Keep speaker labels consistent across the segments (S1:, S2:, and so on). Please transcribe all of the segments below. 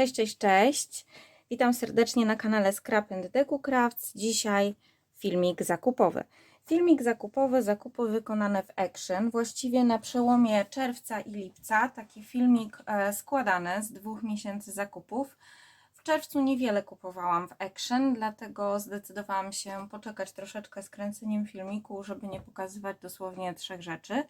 S1: Cześć, cześć, cześć. Witam serdecznie na kanale Scrap and Deco Crafts. Dzisiaj filmik zakupowy. Filmik zakupowy, zakupy wykonane w Action, właściwie na przełomie czerwca i lipca. Taki filmik e, składany z dwóch miesięcy zakupów. Czerwcu niewiele kupowałam w Action, dlatego zdecydowałam się poczekać troszeczkę z kręceniem filmiku, żeby nie pokazywać dosłownie trzech rzeczy.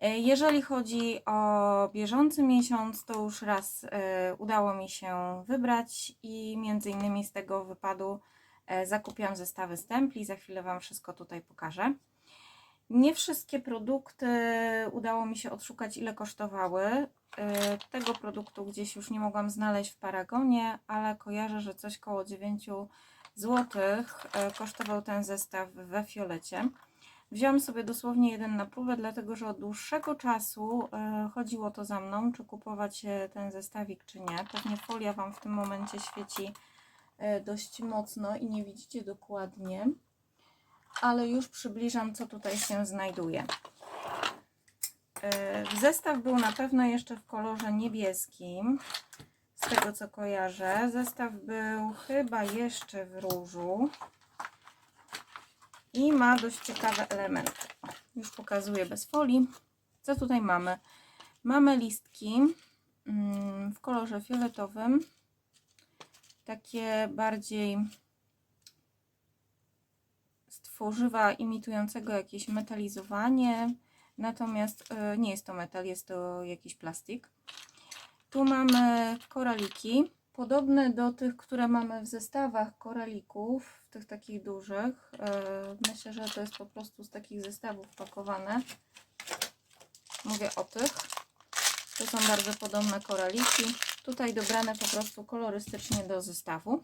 S1: E, Jeżeli chodzi o bieżący miesiąc, to już raz e, udało mi się wybrać i między innymi z tego wypadu e, zakupiłam zestawy stempli. Za chwilę Wam wszystko tutaj pokażę. Nie wszystkie produkty udało mi się odszukać, ile kosztowały. E, Tego produktu gdzieś już nie mogłam znaleźć w Paragonie, ale kojarzę, że coś koło 9 zł kosztował ten zestaw we fiolecie. Wziąłam sobie dosłownie jeden na próbę, dlatego że od dłuższego czasu e, chodziło to za mną, czy kupować ten zestawik, czy nie. Pewnie folia Wam w tym momencie świeci dość mocno i nie widzicie dokładnie, ale już przybliżam, co tutaj się znajduje. E, Zestaw był na pewno jeszcze w kolorze niebieskim, z tego co kojarzę. Zestaw był chyba jeszcze w różu i ma dość ciekawe elementy. Już pokazuję bez folii. Co tutaj mamy? Mamy listki mm, w kolorze fioletowym. Takie bardziej tworzywa imitującego jakieś metalizowanie. Natomiast e, nie jest to metal, jest to jakiś plastik. Tu mamy koraliki, podobne do tych, które mamy w zestawach koralików, tych takich dużych. E, Myślę, że to jest po prostu z takich zestawów pakowane. Mówię o tych. To są bardzo podobne koraliki. Tutaj dobrane po prostu kolorystycznie do zestawu.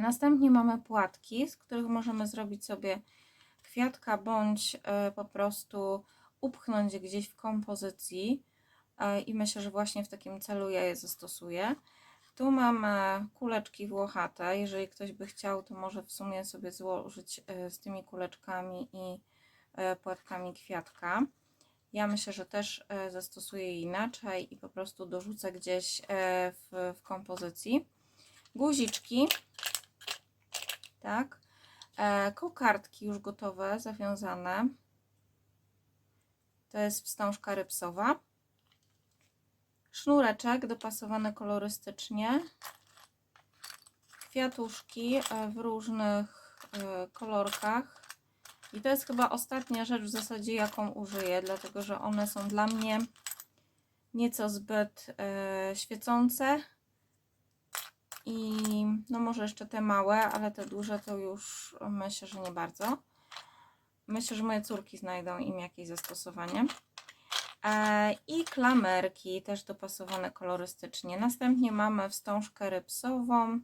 S1: Następnie mamy płatki, z których możemy zrobić sobie kwiatka, bądź e, po prostu upchnąć gdzieś w kompozycji. E, I myślę, że właśnie w takim celu ja je zastosuję. Tu mamy kuleczki włochate. Jeżeli ktoś by chciał, to może w sumie sobie złożyć e, z tymi kuleczkami i e, płatkami kwiatka. Ja myślę, że też e, zastosuję je inaczej i po prostu dorzucę gdzieś e, w, w kompozycji. Guziczki. Tak. E, Kokardki już gotowe, zawiązane. To jest wstążka rypsowa sznureczek dopasowany kolorystycznie, kwiatuszki e, w różnych e, kolorkach. I to jest chyba ostatnia rzecz w zasadzie, jaką użyję, dlatego że one są dla mnie nieco zbyt e, świecące. I no może jeszcze te małe, ale te duże to już myślę, że nie bardzo. Myślę, że moje córki znajdą im jakieś zastosowanie. E, I klamerki też dopasowane kolorystycznie. Następnie mamy wstążkę rypsową,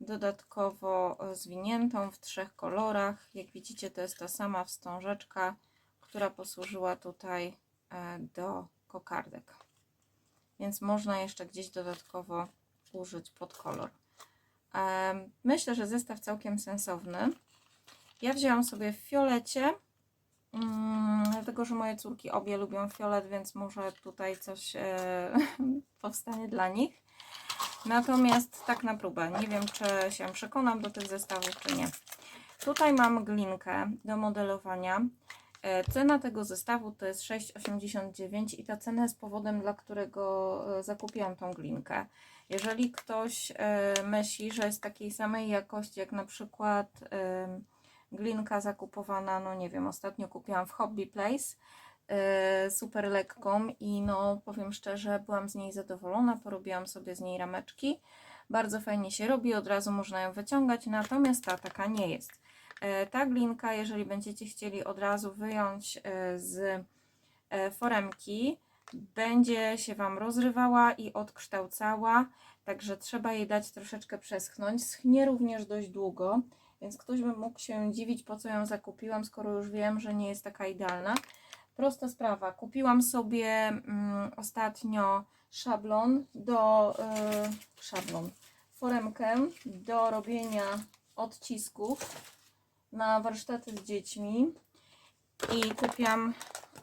S1: dodatkowo zwiniętą w trzech kolorach. Jak widzicie, to jest ta sama wstążeczka, która posłużyła tutaj e, do kokardek. Więc można jeszcze gdzieś dodatkowo użyć pod kolor. Myślę, że zestaw całkiem sensowny. Ja wzięłam sobie w fiolecie. Mm, dlatego, że moje córki obie lubią fiolet, więc może tutaj coś e, powstanie dla nich. Natomiast tak na próbę. Nie wiem, czy się przekonam do tych zestawów, czy nie. Tutaj mam glinkę do modelowania. E, Cena tego zestawu to jest 6,89 i ta cena jest powodem, dla którego e, zakupiłam tą glinkę. Jeżeli ktoś e, myśli, że jest takiej samej jakości jak na przykład e, glinka zakupowana, no nie wiem, ostatnio kupiłam w Hobby Place, e, super lekką i no powiem szczerze, byłam z niej zadowolona, porobiłam sobie z niej rameczki, bardzo fajnie się robi, od razu można ją wyciągać, natomiast ta taka nie jest. Ta glinka, jeżeli będziecie chcieli od razu wyjąć z foremki, będzie się Wam rozrywała i odkształcała, także trzeba jej dać troszeczkę przeschnąć. Schnie również dość długo, więc ktoś by mógł się dziwić, po co ją zakupiłam, skoro już wiem, że nie jest taka idealna. Prosta sprawa. Kupiłam sobie mm, ostatnio szablon do y, szablon, foremkę do robienia odcisków na warsztaty z dziećmi i kupiłam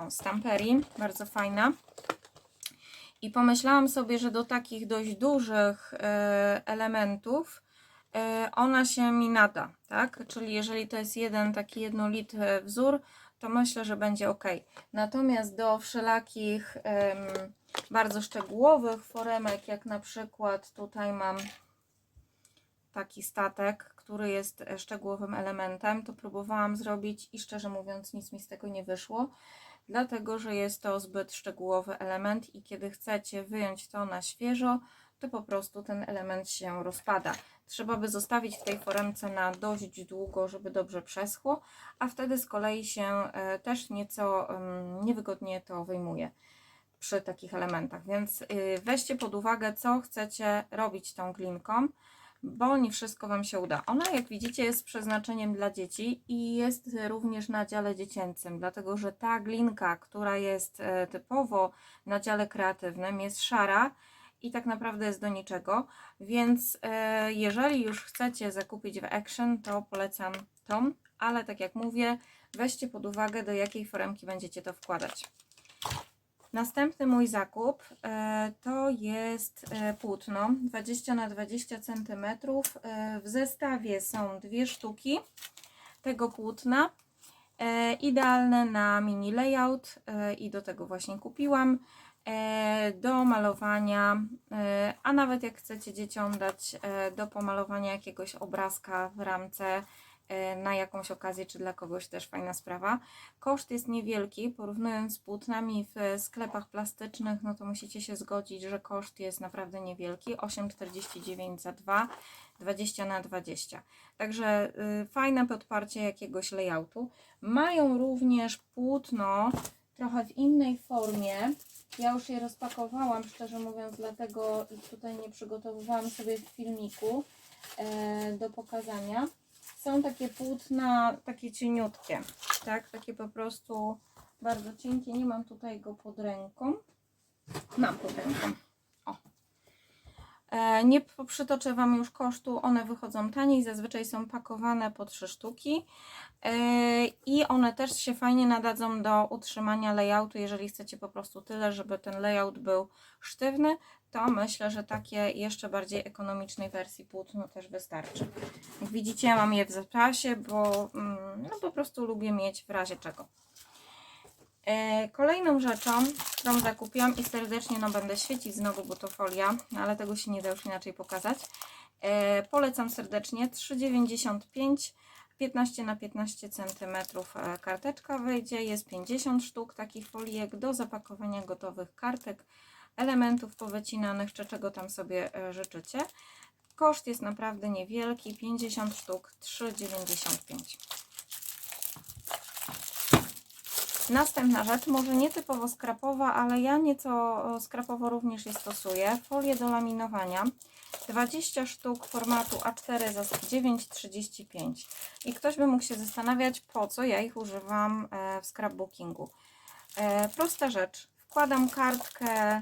S1: o, stamperii, bardzo fajna. I pomyślałam sobie, że do takich dość dużych e, elementów e, ona się mi nada, tak? Czyli jeżeli to jest jeden taki jednolity wzór, to myślę, że będzie ok. Natomiast do wszelakich bardzo szczegółowych foremek, jak na przykład tutaj mam taki statek, który jest e, szczegółowym elementem, to próbowałam zrobić i szczerze mówiąc nic mi z tego nie wyszło, dlatego że jest to zbyt szczegółowy element i kiedy chcecie wyjąć to na świeżo, to po prostu ten element się rozpada. Trzeba by zostawić w tej foremce na dość długo, żeby dobrze przeschło, a wtedy z kolei się e, też nieco niewygodnie to wyjmuje przy takich elementach. Więc y, weźcie pod uwagę, co chcecie robić tą glinką, bo nie wszystko Wam się uda. Ona, jak widzicie, jest przeznaczeniem dla dzieci i jest również na dziale dziecięcym, dlatego że ta glinka, która jest e, typowo na dziale kreatywnym, jest szara i tak naprawdę jest do niczego. Więc e, jeżeli już chcecie zakupić w Action, to polecam tą, ale tak jak mówię, weźcie pod uwagę, do jakiej foremki będziecie to wkładać. Następny mój zakup e, to jest e, płótno 20 na 20 cm. E, w zestawie są dwie sztuki tego płótna. Idealne na mini layout i do tego właśnie kupiłam. Do malowania, a nawet jak chcecie dzieciom dać do pomalowania jakiegoś obrazka w ramce na jakąś okazję, czy dla kogoś też fajna sprawa. Koszt jest niewielki, porównując z płótnami w sklepach plastycznych, no to musicie się zgodzić, że koszt jest naprawdę niewielki. 8,49 za 2, 20 na 20. Także y, fajne podparcie jakiegoś layoutu. Mają również płótno trochę w innej formie. Ja już je rozpakowałam, szczerze mówiąc, dlatego tutaj nie przygotowywałam sobie w filmiku e, do pokazania. Są takie płótna, takie cieniutkie, tak? Takie po prostu bardzo cienkie. Nie mam tutaj go pod ręką. Mam pod ręką. O. E, nie przytoczę Wam już kosztu, one wychodzą taniej, zazwyczaj są pakowane po trzy sztuki e, i one też się fajnie nadadzą do utrzymania layoutu, jeżeli chcecie po prostu tyle, żeby ten layout był sztywny, to myślę, że takie jeszcze bardziej ekonomicznej wersji płótno też wystarczy. Jak widzicie, mam je w zapasie, bo mm, no, po prostu lubię mieć w razie czego. E, Kolejną rzeczą, którą zakupiłam i serdecznie no, będę świecić znowu, bo to folia, no, ale tego się nie da już inaczej pokazać. E, polecam serdecznie 3,95 15 na 15 cm e, karteczka wyjdzie. Jest 50 sztuk takich folijek do zapakowania gotowych kartek, elementów powycinanych, czy czego tam sobie e, życzycie. Koszt jest naprawdę niewielki, 50 sztuk 3,95. Następna rzecz, może nie typowo skrapowa, ale ja nieco skrapowo również je stosuję. Folię do laminowania. 20 sztuk formatu A4 za 9,35. I ktoś by mógł się zastanawiać, po co ja ich używam e, w scrapbookingu. E, Prosta rzecz. Wkładam kartkę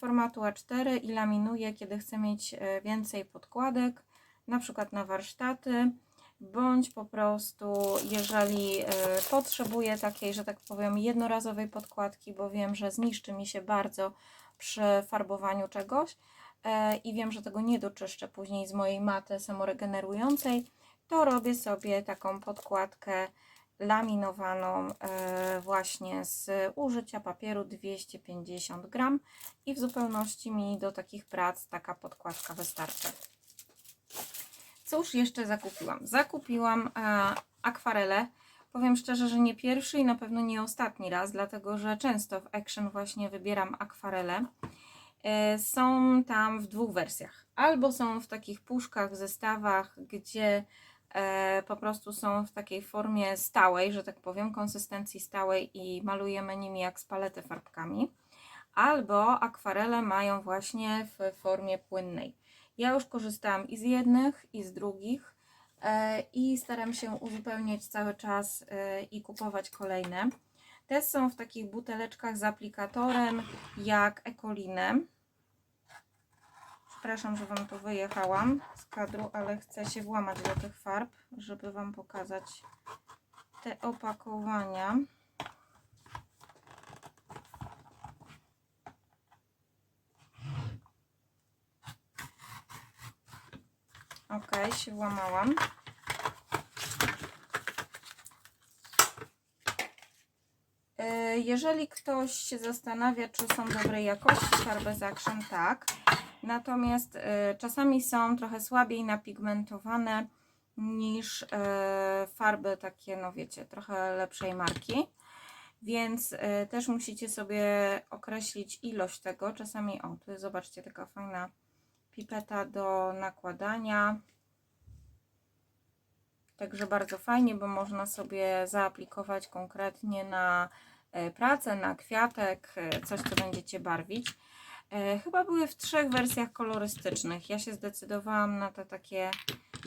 S1: formatu A4 i laminuję, kiedy chcę mieć e, więcej podkładek, na przykład na warsztaty bądź po prostu, jeżeli e, potrzebuję takiej, że tak powiem, jednorazowej podkładki, bo wiem, że zniszczy mi się bardzo przy farbowaniu czegoś e, i wiem, że tego nie doczyszczę później z mojej maty samoregenerującej, to robię sobie taką podkładkę laminowaną e, właśnie z użycia papieru 250 gram i w zupełności mi do takich prac taka podkładka wystarczy. Cóż jeszcze zakupiłam? Zakupiłam e, akwarele. Powiem szczerze, że nie pierwszy i na pewno nie ostatni raz, dlatego że często w Action właśnie wybieram akwarele. E, są tam w dwóch wersjach. Albo są w takich puszkach, zestawach, gdzie po prostu są w takiej formie stałej, że tak powiem, konsystencji stałej i malujemy nimi jak z palety farbkami. Albo akwarele mają właśnie w formie płynnej. Ja już korzystałam i z jednych, i z drugich e, i staram się uzupełniać cały czas e, i kupować kolejne. Te są w takich buteleczkach z aplikatorem jak Ecolinem. Przepraszam, że Wam tu wyjechałam z kadru, ale chcę się włamać do tych farb, żeby Wam pokazać te opakowania. Ok, się włamałam. E, Jeżeli ktoś się zastanawia, czy są dobrej jakości farby z Action, tak. Natomiast e, czasami są trochę słabiej napigmentowane niż e, farby takie, no wiecie, trochę lepszej marki. Więc e, też musicie sobie określić ilość tego. Czasami, o, tu jest, zobaczcie, taka fajna pipeta do nakładania. Także bardzo fajnie, bo można sobie zaaplikować konkretnie na pracę, na kwiatek, coś, co będziecie barwić. E, Chyba były w trzech wersjach kolorystycznych. Ja się zdecydowałam na te takie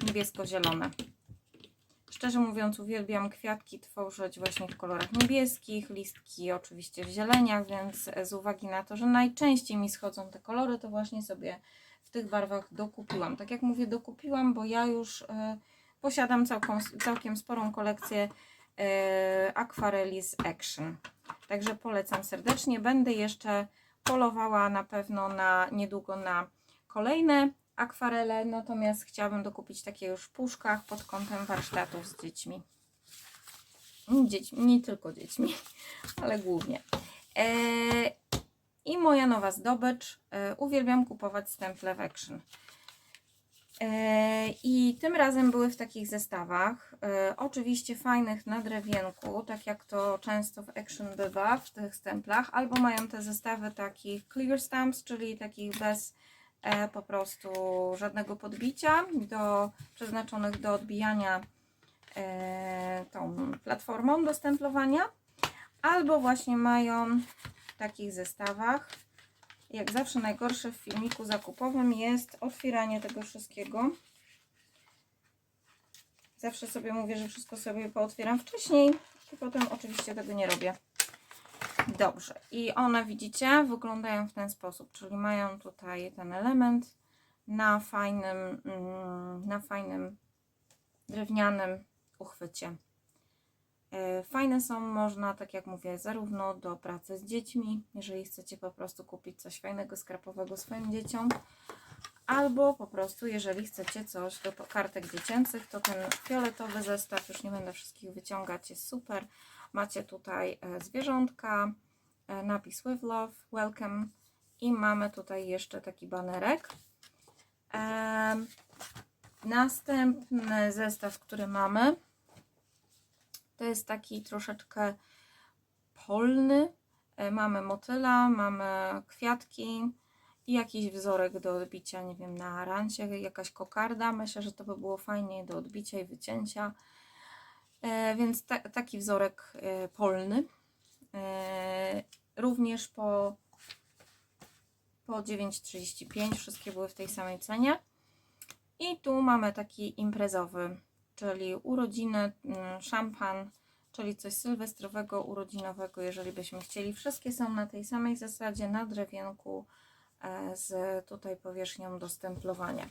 S1: niebiesko-zielone. Szczerze mówiąc, uwielbiam kwiatki tworzyć właśnie w kolorach niebieskich, listki oczywiście w zieleniach, więc z uwagi na to, że najczęściej mi schodzą te kolory, to właśnie sobie w tych barwach dokupiłam. Tak jak mówię, dokupiłam, bo ja już e, posiadam całkiem sporą kolekcję e, akwareli z Action. Także polecam serdecznie. Będę jeszcze polowała na pewno na niedługo na kolejne akwarele, natomiast chciałabym dokupić takie już w puszkach pod kątem warsztatów z dziećmi. Dziećmi, nie tylko dziećmi, ale głównie. E, I moja nowa zdobycz. E, uwielbiam kupować stemple w Action. E, I tym razem były w takich zestawach. E, oczywiście fajnych na drewienku, tak jak to często w Action bywa w tych stemplach, albo mają te zestawy takich clear stamps, czyli takich bez e, po prostu żadnego podbicia, do, przeznaczonych do odbijania e, tą platformą do stemplowania, albo właśnie mają w takich zestawach jak zawsze najgorsze w filmiku zakupowym jest otwieranie tego wszystkiego. Zawsze sobie mówię, że wszystko sobie pootwieram wcześniej i potem oczywiście tego nie robię. Dobrze. I one widzicie wyglądają w ten sposób, czyli mają tutaj ten element na fajnym, mm, na fajnym drewnianym uchwycie. E, Fajne są, można, tak jak mówię, zarówno do pracy z dziećmi, jeżeli chcecie po prostu kupić coś fajnego, skrapowego swoim dzieciom, albo po prostu, jeżeli chcecie coś do kartek dziecięcych, to ten fioletowy zestaw, już nie będę wszystkich wyciągać, jest super. Macie tutaj e, zwierzątka, e, napis with love, welcome i mamy tutaj jeszcze taki banerek. Następny zestaw, który mamy, to jest taki troszeczkę polny. E, Mamy motyla, mamy kwiatki i jakiś wzorek do odbicia, nie wiem, na arancie, jakaś kokarda. Myślę, że to by było fajnie do odbicia i wycięcia. E, Więc ta, taki wzorek e, polny. E, Również po, po 9,35 wszystkie były w tej samej cenie. I tu mamy taki imprezowy, czyli urodziny, mm, szampan, czyli coś sylwestrowego, urodzinowego, jeżeli byśmy chcieli. Wszystkie są na tej samej zasadzie, na drewienku, z tutaj powierzchnią do stemplowania.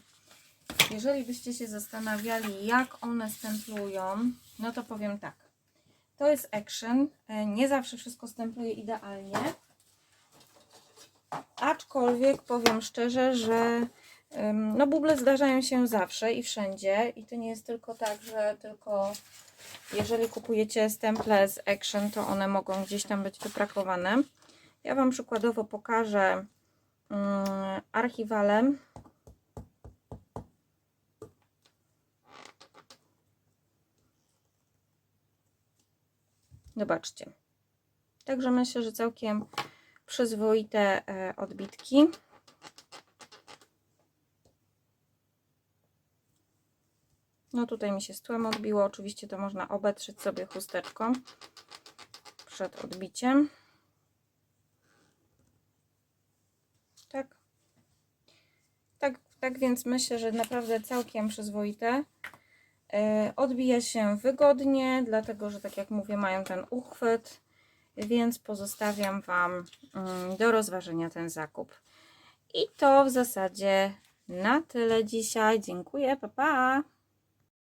S1: Jeżeli byście się zastanawiali, jak one stemplują, no to powiem tak. To jest Action. E, Nie zawsze wszystko stempluje idealnie. Aczkolwiek powiem szczerze, że No buble zdarzają się zawsze i wszędzie i to nie jest tylko tak, że tylko jeżeli kupujecie stemple z Action, to one mogą gdzieś tam być wyprakowane. Ja Wam przykładowo pokażę archiwalem. Zobaczcie. Także myślę, że całkiem przyzwoite e, odbitki. No tutaj mi się z tłem odbiło. Oczywiście to można obetrzeć sobie chusteczką przed odbiciem. Tak. Tak, więc myślę, że naprawdę całkiem przyzwoite. Yy, Odbija się wygodnie, dlatego że tak jak mówię, mają ten uchwyt, więc pozostawiam Wam mm, do rozważenia ten zakup. I to w zasadzie na tyle dzisiaj. Dziękuję, pa pa!